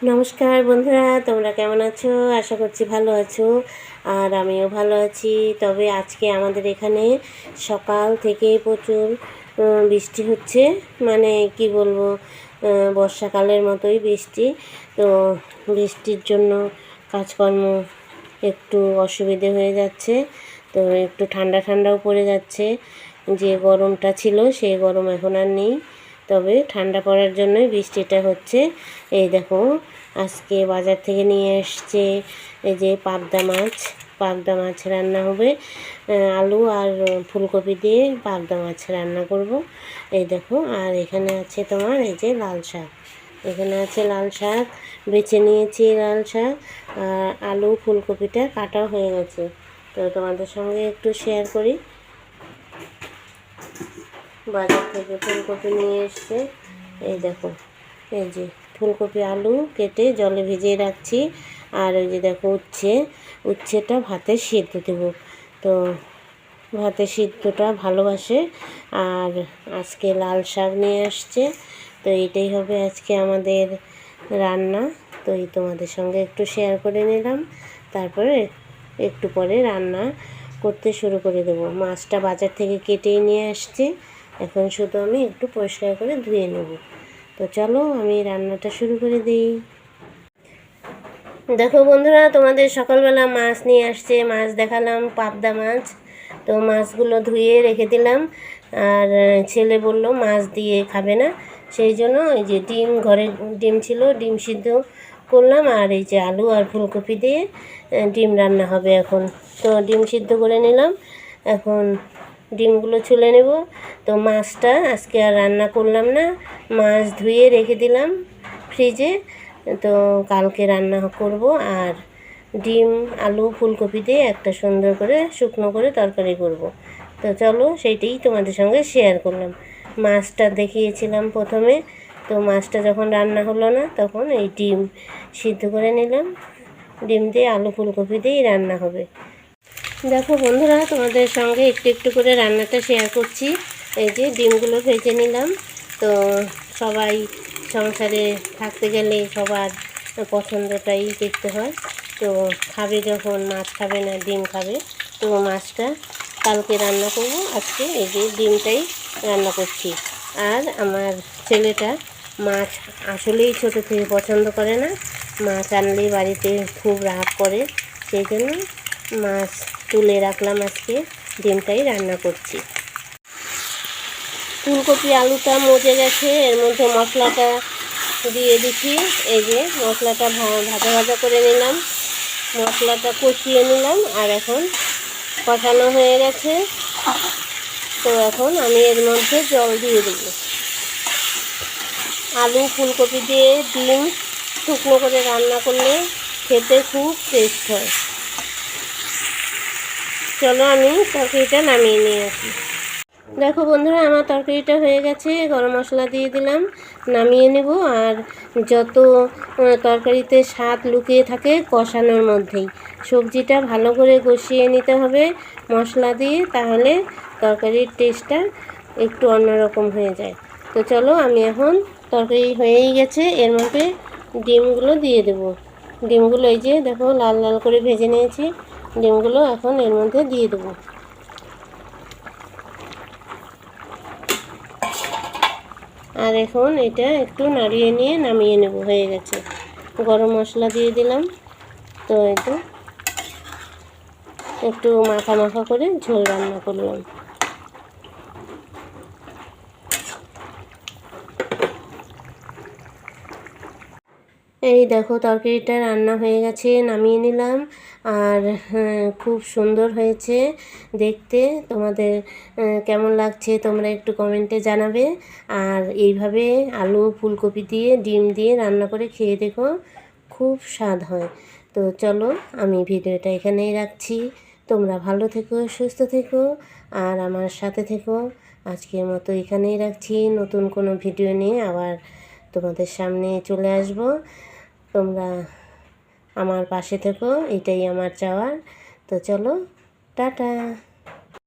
নমস্কার বন্ধুরা, তোমরা কেমন আছো? আশা করছি ভালো আছো আর আমিও ভালো আছি। তবে আজকে আমাদের এখানে সকাল থেকে প্রচুর বৃষ্টি হচ্ছে। মানে কি বলব বর্ষাকালের মতোই বৃষ্টি। তো বৃষ্টির জন্য কাজকর্ম একটু অসুবিধে হয়ে যাচ্ছে। তো একটু ঠান্ডা ঠান্ডাও পড়ে যাচ্ছে। যে গরমটা ছিল সেই গরম এখন আর নেই। তবে ঠান্ডা পড়ার জন্যই বৃষ্টিটা হচ্ছে। এই দেখো, আজকে বাজার থেকে নিয়ে এসছে এই যে পাবদা মাছ। পাবদা মাছ রান্না হবে। আলু আর ফুলকপি দিয়ে পাবদা মাছ রান্না করব। এই দেখো, আর এখানে আছে তোমার এই যে লাল শাক। এখানে আছে লাল শাক, বেছে নিয়েছি লাল শাক, আর আলু, ফুলকপিটা কাটা হয়ে গেছে। তো তোমাদের সঙ্গে একটু শেয়ার করি। বাজার থেকে ফুলকপি নিয়ে এসছে। এই দেখো, এই যে ফুলকপি, আলু কেটে জলে ভিজিয়ে রাখছি। আর ওই যে দেখো উচ্ছে, উচ্ছেটা ভাতে সিদ্ধ দেবো। তো ভাতে সিদ্ধটা ভালোবাসে। আর আজকে লাল শাক নিয়ে আসছে তো এটাই হবে আজকে আমাদের রান্না। তো এই তোমাদের সঙ্গে একটু শেয়ার করে নিলাম। তারপরে একটু পরে রান্না করতে শুরু করে দেবো। মাছটা বাজার থেকে কেটেই নিয়ে আসছে। এখন শুধু আমি একটু পরিষ্কার করে ধুয়ে নেব। তো চলো আমি রান্নাটা শুরু করে দিই। দেখো বন্ধুরা, তোমাদের সকালবেলা মাছ নিয়ে আসছে। মাছ দেখালাম, পাবদা মাছ। তো মাছগুলো ধুয়ে রেখে দিলাম। আর ছেলে বলল, মাছ দিয়ে খাবে না। সেই জন্য এই যে ডিম ঘরে ডিম ছিল, ডিম সিদ্ধ করলাম। আর এই যে আলু আর ফুলকপি দিয়ে ডিম রান্না হবে এখন। তো ডিম সিদ্ধ করে নিলাম। এখন ডিমগুলো ছুলে নেব। তো মাছটা আজকে আর রান্না করলাম না, মাছ ধুয়ে রেখে দিলাম ফ্রিজে। তো কালকে রান্না করব আর ডিম, আলু, ফুলকপি দিয়ে একটা সুন্দর করে শুকনো করে তরকারি করব। তো চলো সেইটাই তোমাদের সঙ্গে শেয়ার করলাম। মাছটা দেখিয়েছিলাম প্রথমে, তো মাছটা যখন রান্না হলো না তখন এই ডিম সিদ্ধ করে নিলাম। ডিম দিয়ে আলু, ফুলকপি দিয়েই রান্না হবে। দেখো বন্ধুরা, তোমাদের সঙ্গে একটু একটু করে রান্নাটা শেয়ার করছি। এই যে ডিমগুলো ভেজে নিলাম। তো সবাই সংসারে থাকতে গেলে সবার পছন্দটাই দেখতে হয়। তো খাবে যখন, মাছ খাবে না, ডিম খাবে, তো মাছটা কালকে রান্না করব। আজকে এই যে ডিমটাই রান্না করছি। আর আমার ছেলেটা মাছ আসলেই ছোটো থেকে পছন্দ করে না। মাছ আনলেই বাড়িতে খুব রাগ করে। সেই জন্য মাছ তুলে রাখলাম আজকে, ডিমটাই রান্না করছি। ফুলকপি আলুটা মজে গেছে, এর মধ্যে মশলাটা দিয়ে দিচ্ছি। এই যে মশলাটা ভাজা ভাজা করে নিলাম, মশলাটা কষিয়ে নিলাম, আর এখন কষানো হয়ে গেছে। তো এখন আমি এর মধ্যে জল দিয়ে দেবো। আলু, ফুলকপি দিয়ে ডিম শুকনো করে রান্না করলে খেতে খুব টেস্ট হয়। চলো আমি তরকারিটা নামিয়ে নিয়ে আসি। দেখো বন্ধুরা, আমার তরকারিটা হয়ে গেছে, গরম মশলা দিয়ে দিলাম, নামিয়ে নেব। আর যত তরকারিতে স্বাদ লুকিয়ে থাকে কষানোর মধ্যেই। সবজিটা ভালো করে কষিয়ে নিতে হবে মশলা দিয়ে, তাহলে তরকারির টেস্টটা একটু অন্যরকম হয়ে যায়। তো চলো, আমি এখন তরকারি হয়েই গেছে, এর মধ্যে ডিমগুলো দিয়ে দেবো। ডিমগুলো এই যে, দেখো, লাল লাল করে ভেজে নিয়েছি। ডিমগুলো এখন এর মধ্যে দিয়ে দেবো। আর এখন এটা একটু নাড়িয়ে নিয়ে নামিয়ে নেব, হয়ে গেছে। গরম মশলা দিয়ে দিলাম। তো একটু একটু মাখা মাখা করে ঝোল রান্না করলাম। এই দেখো তরকারিটা রান্না হয়ে গেছে নামিয়ে নিলাম। আর হ্যাঁ, খুব সুন্দর হয়েছে দেখতে। তোমাদের কেমন লাগছে তোমরা একটু কমেন্টে জানাবে। আর এইভাবে আলু ফুলকপি দিয়ে ডিম দিয়ে রান্না করে খেয়ে দেখো খুব স্বাদ হয়। তো চলো আমি ভিডিওটা এখানেই রাখছি। তোমরা ভালো থেকো সুস্থ থেকো আর আমার সাথে থেকো। আজকের মতো এখানেই রাখছি। নতুন কোনো ভিডিও নিয়ে আবার তোমাদের সামনে চলে আসব। তোমরা আমার পাশে থেকো এটাই আমার চাওয়ার। তো চলো টাটা।